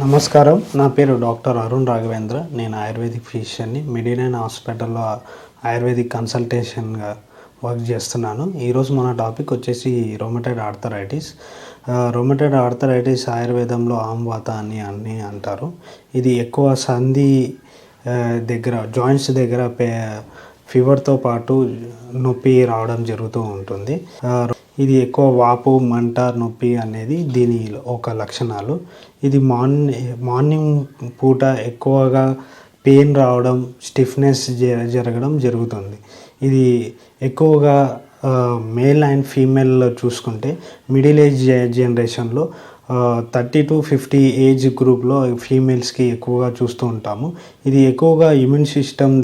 నమస్కారం. నా పేరు డాక్టర్ అరుణ్ రాఘవేంద్ర. నేను ఆయుర్వేదిక్ ఫిజిషియన్ని. మిడినైన్ హాస్పిటల్లో ఆయుర్వేదిక్ కన్సల్టేషన్గా వర్క్ చేస్తున్నాను. ఈరోజు మన టాపిక్ వచ్చేసి రొమటైడ్ ఆర్థరైటిస్. రొమటైడ్ ఆర్థరైటిస్ ఆయుర్వేదంలో ఆమ్వాత అని అని అంటారు. ఇది ఎక్కువ సంధి దగ్గర జాయింట్స్ దగ్గర పే ఫీవర్తో పాటు నొప్పి రావడం జరుగుతూ ఉంటుంది. ఇది ఎక్కువ వాపు మంట నొప్పి అనేది దీని ఒక లక్షణాలు. ఇది మార్నింగ్ మార్నింగ్ పూట ఎక్కువగా పెయిన్ రావడం స్టిఫ్నెస్ జరగడం జరుగుతుంది. ఇది ఎక్కువగా మేల్ అండ్ ఫీమేల్లో చూసుకుంటే మిడిల్ ఏజ్ జనరేషన్లో థర్టీ టు ఫిఫ్టీ ఏజ్ గ్రూప్లో ఫీమేల్స్కి ఎక్కువగా చూస్తూ ఉంటాము. ఇది ఎక్కువగా ఇమ్యూన్ సిస్టమ్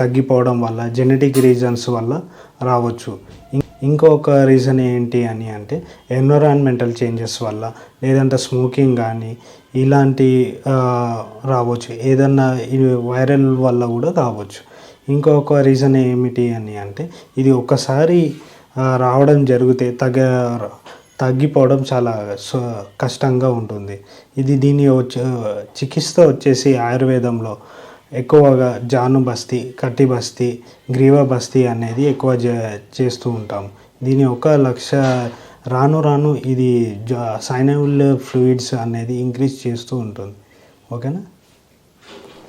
తగ్గిపోవడం వల్ల జెనెటిక్ రీజన్స్ వల్ల రావచ్చు. ఇంకొక రీజన్ ఏంటి అని అంటే ఎన్విరాన్మెంటల్ చేంజెస్ వల్ల లేదంటే స్మోకింగ్ కానీ ఇలాంటి రావచ్చు. ఏదన్నా వైరల్ వల్ల కూడా రావచ్చు. ఇంకొక రీజన్ ఏమిటి అని అంటే ఇది ఒకసారి రావడం జరిగితే తగ్గ తగ్గిపోవడం చాలా కష్టంగా ఉంటుంది. ఇది దీని వచ్చే చికిత్స వచ్చేసి ఆయుర్వేదంలో ఎక్కువగా జాను బస్తీ కట్టి బస్తీ గ్రీవ బస్తీ అనేది ఎక్కువ చే- చేస్తూ ఉంటాం. దీని ఒక లక్ష రాను రాను ఇది సైనవుల్ ఫ్లూయిడ్స్ అనేది ఇంక్రీజ్ చేస్తూ ఉంటుంది. ఓకేనా?